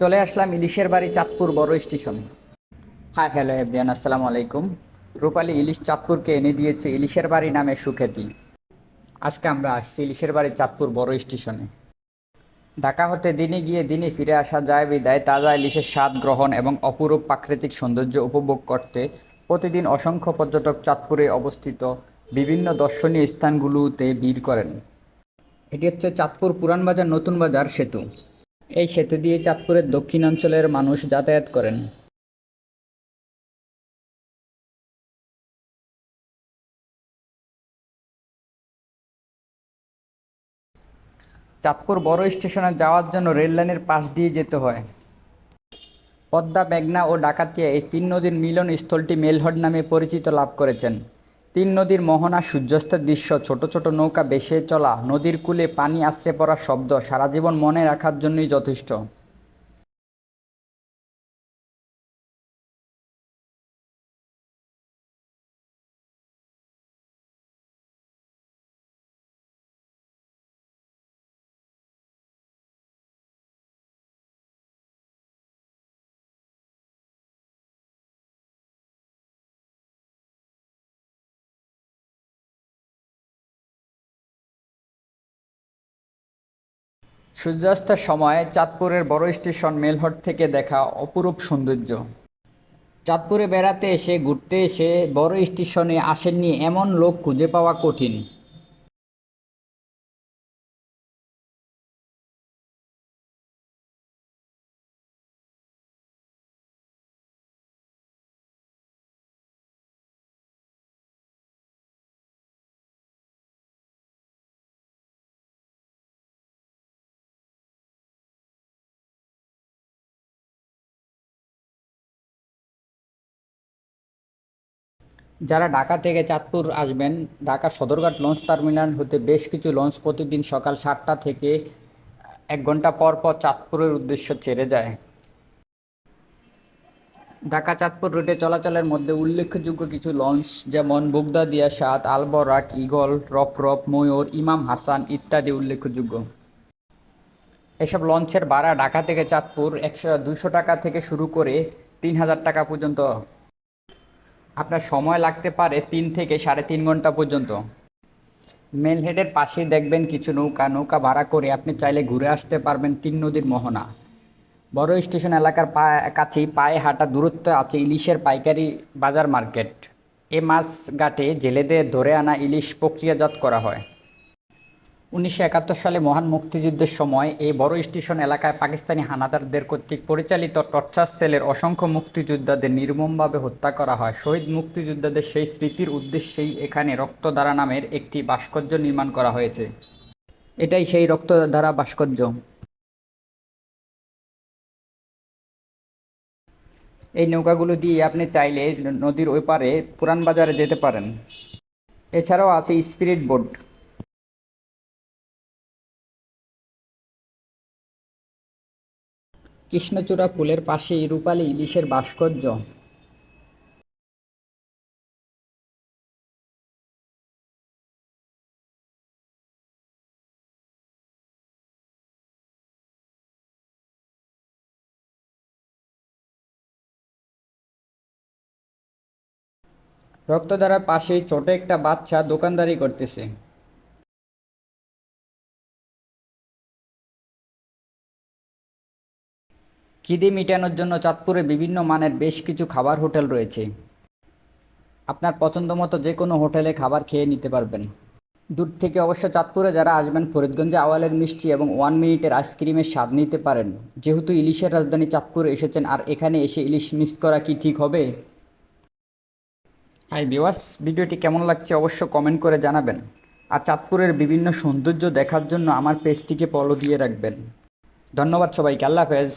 চলে আসলাম ইলিশের বাড়ি চাঁদপুর বড় স্টেশন। হাই হ্যালো এভরিয়ান আসসালামু আলাইকুম রূপালী ইলিশ চাঁদপুরকে এনে দিয়েছে ইলিশের বাড়ি নামে সুখ্যাতি। আজকে আমরা আসছি ইলিশের বাড়ি চাঁদপুর বড় স্টেশনে। ঢাকা হতে দিনে গিয়ে দিনে ফিরে আসা যায় বিদায় তাজা ইলিশের স্বাদ গ্রহণ এবং অপরূপ প্রাকৃতিক সৌন্দর্য উপভোগ করতে প্রতিদিন অসংখ্য পর্যটক চাঁদপুরে অবস্থিত বিভিন্ন দর্শনীয় স্থানগুলোতে ভিড় করেন। এটি হচ্ছে চাঁদপুর পুরান বাজার নতুন বাজার সেতু। এই সেতু দিয়ে চাঁদপুরের দক্ষিণাঞ্চলের মানুষ যাতায়াত করেন। চাঁদপুর বড় স্টেশনে যাওয়ার জন্য রেললাইনের পাশ দিয়ে যেতে হয়। পদ্মা, মেঘনা ও ডাকাতিয়া এই তিন নদীর মিলন স্থলটি মেলহড নামে পরিচিত লাভ করেছেন। তিন নদীর মোহনা সূর্যাস্তের দৃশ্য, ছোট ছোট নৌকা বেশে চলা, নদীর কূলে পানি আশ্রে পড়ার শব্দ, সারা জীবন মনে রাখার জন্যই যথেষ্ট। সূর্যাস্তের সময় চাঁদপুরের বড় স্টেশন মেলহট থেকে দেখা অপরূপ সৌন্দর্য। চাঁদপুরে বেড়াতে এসে, ঘুরতে এসে বড় স্টেশনে আসেননি এমন লোক খুঁজে পাওয়া কঠিন। যারা ঢাকা থেকে চাঁদপুর আসবেন, ঢাকা সদরঘাট লঞ্চ টার্মিনাল হতে বেশ কিছু লঞ্চ প্রতিদিন সকাল সাতটা থেকে এক ঘণ্টা পর পর চাঁদপুরের উদ্দেশ্য ছেড়ে যায়। ঢাকা চাঁদপুর রুটে চলাচলের মধ্যে উল্লেখযোগ্য কিছু লঞ্চ যেমন বুগদাদিয়া সাত, আলবরাক, ইগল রপরপ ময়ূর, ইমাম হাসান ইত্যাদি উল্লেখযোগ্য। এসব লঞ্চের ভাড়া ঢাকা থেকে চাঁদপুর একশো দুশো টাকা থেকে শুরু করে তিন হাজার টাকা পর্যন্ত। আপনার সময় লাগতে পারে তিন থেকে সাড়ে তিন ঘণ্টা পর্যন্ত। মেলহেডের পাশে দেখবেন কিছু নৌকা নৌকা ভাড়া করে আপনি চাইলে ঘুরে আসতে পারবেন তিন নদীর মোহনা। বড় স্টেশন এলাকার কাছেই পায়ে হাঁটা দূরত্ব আছে ইলিশের পাইকারি বাজার মার্কেট। এ মাছ ঘাটে জেলেদের ধরে আনা ইলিশ প্রক্রিয়াজাত করা হয়। উনিশশো একাত্তর সালে মহান মুক্তিযুদ্ধের সময় এই বড় স্টেশন এলাকায় পাকিস্তানি হানাদারদের কর্তৃক পরিচালিত টর্চার সেলের অসংখ্য মুক্তিযোদ্ধাদের নির্মমভাবে হত্যা করা হয়। শহীদ মুক্তিযোদ্ধাদের সেই স্মৃতির উদ্দেশ্যেই এখানে রক্তধারা নামের একটি ভাস্কর্য নির্মাণ করা হয়েছে। এটাই সেই রক্তধারা ভাস্কর্য। এই নৌকাগুলো দিয়ে আপনি চাইলে নদীর ওই পারে পুরান বাজারে যেতে পারেন। এছাড়াও আছে স্পিরিট বোট। কৃষ্ণচূড়া পুলের পাশেই রূপালী ইলিশের ভাস্কর্য। রক্তধারার পাশেই ছোট একটা বাচ্চা দোকানদারি করতেছে। খিদে মেটানোর জন্য চাঁদপুরে বিভিন্ন মানের বেশ কিছু খাবার হোটেল রয়েছে। আপনার পছন্দ মতো যে কোনো হোটেলে খাবার খেয়ে নিতে পারবেন। দূর থেকে অবশ্য চাঁদপুরে যারা আসবেন, ফরিদগঞ্জে আওয়ালের মিষ্টি এবং ওয়ান মিনিটের আইসক্রিমের স্বাদ নিতে পারেন। যেহেতু ইলিশের রাজধানী চাঁদপুরে এসেছেন, আর এখানে এসে ইলিশ মিস করা কি ঠিক হবে? হাই বিওয়াস ভিডিওটি কেমন লাগছে অবশ্য কমেন্ট করে জানাবেন। আর চাঁদপুরের বিভিন্ন সৌন্দর্য দেখার জন্য আমার পেজটিকে ফলো দিয়ে রাখবেন। ধন্যবাদ সবাইকে, আল্লাহ হাফেজ।